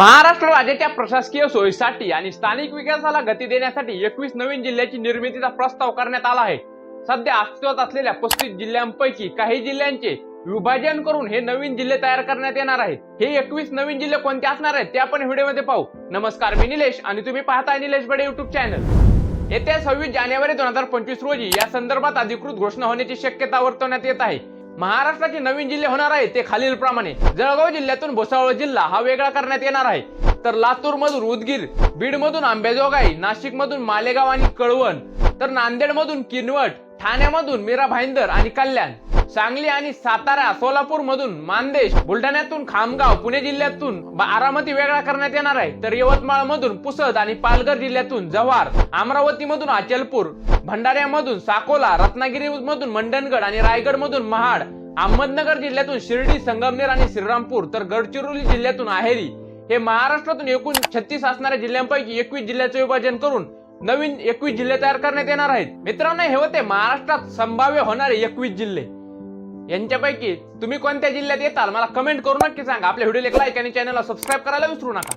महाराष्ट्र राज्याच्या प्रशासकीय सोयीसाठी आणि स्थानिक विकासाला गती देण्यासाठी एकवीस नवीन जिल्ह्याची निर्मितीचा प्रस्ताव करण्यात आला आहे. सध्या अस्तित्वात असलेल्या पस्तीस जिल्ह्यांपैकी काही जिल्ह्यांचे विभाजन करून हे नवीन जिल्हे तयार करण्यात येणार आहे हे एकवीस नवीन जिल्हे कोणते असणार आहेत ते आपण व्हिडिओमध्ये पाहू. नमस्कार मी निलेश आणि तुम्ही पाहताय निलेश बडे युट्यूब चॅनल येत्या सव्वीस जानेवारी दोन हजार पंचवीस रोजी या संदर्भात अधिकृत घोषणा होण्याची शक्यता वर्तवण्यात येत आहे. महाराष्ट्राचे नवीन जिल्हे होणार आहे ते खालीलप्रमाणे. जळगाव जिल्ह्यातून भुसावळ जिल्हा हा वेगळा करण्यात येणार आहे. तर लातूर मधून उदगीर बीड मधून आंबेजोगाई नाशिक मधून मालेगाव आणि कळवण तर नांदेड मधून किनवट ठाण्यामधून मीरा भाईंदर आणि कल्याण सांगली आणि सातारा सोलापूर मधून मानदेश बुलढाण्यातून खामगाव पुणे जिल्ह्यातून बारामती वेगळा करण्यात येणार आहे. तर यवतमाळ मधून पुसद आणि पालघर जिल्ह्यातून जव्हार अमरावती मधून अचलपूर भंडाऱ्यामधून साकोला रत्नागिरी मधून मंडणगड आणि रायगड मधून महाड अहमदनगर जिल्ह्यातून शिर्डी संगमनेर आणि श्रीरामपूर तर गडचिरोली जिल्ह्यातून आहेरी हे महाराष्ट्रातून एकूण छत्तीस असणाऱ्या जिल्ह्यांपैकी एकवीस जिल्ह्याचे विभाजन करून नवीन एकवीस जिल्हे तयार करण्यात येणार आहेत. मित्रांनो हे होते महाराष्ट्रात संभाव्य होणारे एकवीस जिल्हे. यांच्यापैकी तुम्ही कोणत्या जिल्ह्यात येताल? मला कमेंट करू नक्की सांगा. आपल्या व्हिडिओला एक लाईक आणि चॅनलला सबस्क्राईब करायला विसरू नका.